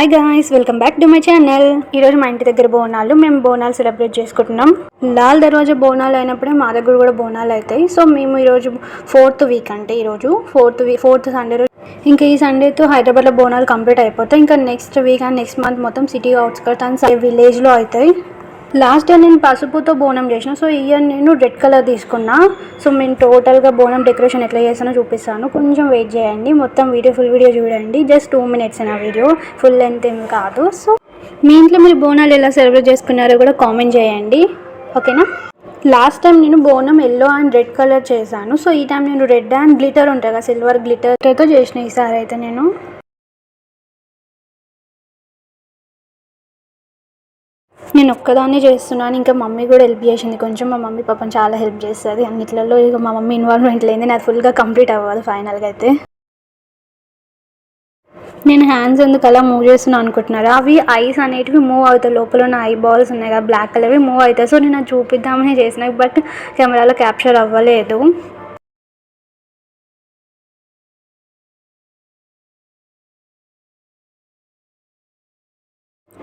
Hi guys welcome back to my channel ఈరోజు మా ఇంటి దగ్గర బోనాలు మేము బోనాలు సెలబ్రేట్ చేసుకుంటున్నాం. లాల్ దర్వాజా బోనాలు అయినప్పుడే మా దగ్గర కూడా బోనాలు అవుతాయి. సో మేము ఈరోజు ఫోర్త్ వీక్ అంటే ఈరోజు ఫోర్త్ వీక్ ఫోర్త్ సండే రోజు. ఇంకా ఈ సండేతో హైదరాబాద్లో బోనాలు కంప్లీట్ అయిపోతాయి. ఇంకా next week and next month మొత్తం సిటీ అవుట్స్కర్ట్స్ అండ్ విలేజ్లో అవుతాయి. లాస్ట్ ఇయర్ నేను పసుపుతో బోనం చేసిన సో ఇయర్ నేను రెడ్ కలర్ తీసుకున్నా. సో నేను టోటల్గా బోనం డెకరేషన్ ఎట్లా చేస్తానో చూపిస్తాను. కొంచెం వెయిట్ చేయండి మొత్తం వీడియో ఫుల్ వీడియో చూడండి. జస్ట్ టూ మినిట్స్ నా వీడియో ఫుల్ లెంత్ ఏం కాదు. సో మీ ఇంట్లో మీరు బోనాలు ఎలా సెలబ్రేట్ చేసుకున్నారో కూడా కామెంట్ చేయండి. ఓకేనా? లాస్ట్ టైం నేను Bonam yellow and red colour చేశాను. సో ఈ టైం నేను రెడ్ అండ్ గ్లిటర్ ఉంటుంది కదా సిల్వర్ గ్లిటర్తో చేసిన ఈసారి అయితే నేను. నేను ఒక్కదాన్నే చేస్తున్నాను. ఇంకా మమ్మీ కూడా హెల్ప్ చేసింది. కొంచెం మా మమ్మీ పాపం చాలా హెల్ప్ చేస్తుంది. అన్నిట్లలో ఇక మా మమ్మీ ఇన్వాల్వ్మెంట్ లేని నాది ఫుల్గా కంప్లీట్ అవ్వాలి ఫైనల్గా అయితే. నేను హ్యాండ్స్ ఎందుకు అలా మూవ్ చేస్తున్నాను అనుకుంటున్నారా? అవి ఐస్ అనేటివి మూవ్ అవుతాయి. లోపల ఉన్న ఐ బాల్స్ ఉన్నాయి కదా బ్లాక్ కలర్వి మూవ్ అవుతాయి. సో నేను అది చూపిద్దామని చేసిన బట్ కెమెరాలో క్యాప్చర్ అవ్వలేదు.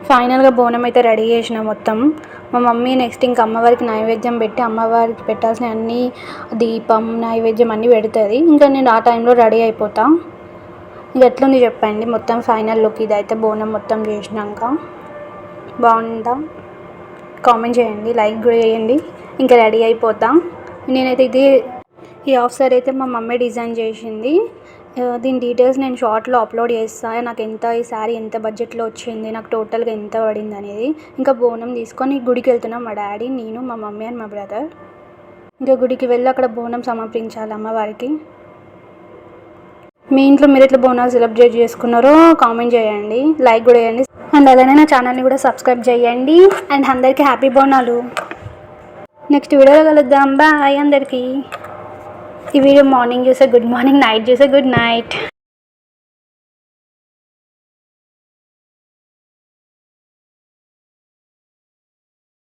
ఫైనల్గా బోనం అయితే రెడీ చేసిన మొత్తం. మా మమ్మీ నెక్స్ట్ ఇంకా అమ్మవారికి నైవేద్యం పెట్టి అమ్మవారికి పెట్టాల్సిన అన్ని దీపం నైవేద్యం అన్నీ పెడుతుంది. ఇంకా నేను ఆ టైంలో రెడీ అయిపోతా. ఇది ఎట్లుంది చెప్పండి? మొత్తం ఫైనల్ లుక్ ఇదైతే బోనం మొత్తం చేసినాక. బాగుందా? కామెంట్ చేయండి లైక్ కూడా చేయండి. ఇంకా రెడీ అయిపోతాం. నేనైతే ఇది ఈ హాఫ్ సారీ అయితే మా మమ్మీ డిజైన్ చేసింది. దీని డీటెయిల్స్ నేను షార్ట్లో అప్లోడ్ చేస్తాను నాకు ఎంత ఈ శారీ ఎంత బడ్జెట్లో వచ్చింది నాకు టోటల్గా ఎంత పడింది అనేది ఇంకా బోనం తీసుకొని గుడికి వెళ్తున్నాం. మా డాడీ నేను మా మమ్మీ అండ్ మా బ్రదర్. ఇంకా గుడికి వెళ్ళి అక్కడ బోనం సమర్పించాలి అమ్మవారికి. మీ ఇంట్లో మీరు ఎట్లా బోనాలు సెలబ్రేట్ చేసుకున్నారో కామెంట్ చేయండి లైక్ కూడా చేయండి. అండ్ అలానే నా ఛానల్ని కూడా సబ్స్క్రైబ్ చేయండి. అండ్ అందరికీ హ్యాపీ బోనాలు. నెక్స్ట్ వీడియోలో కలుద్దాం. బాయ్ అందరికీ. ఈ వీడియో మార్నింగ్ చూసే గుడ్ మార్నింగ్ నైట్ చూసే గుడ్ నైట్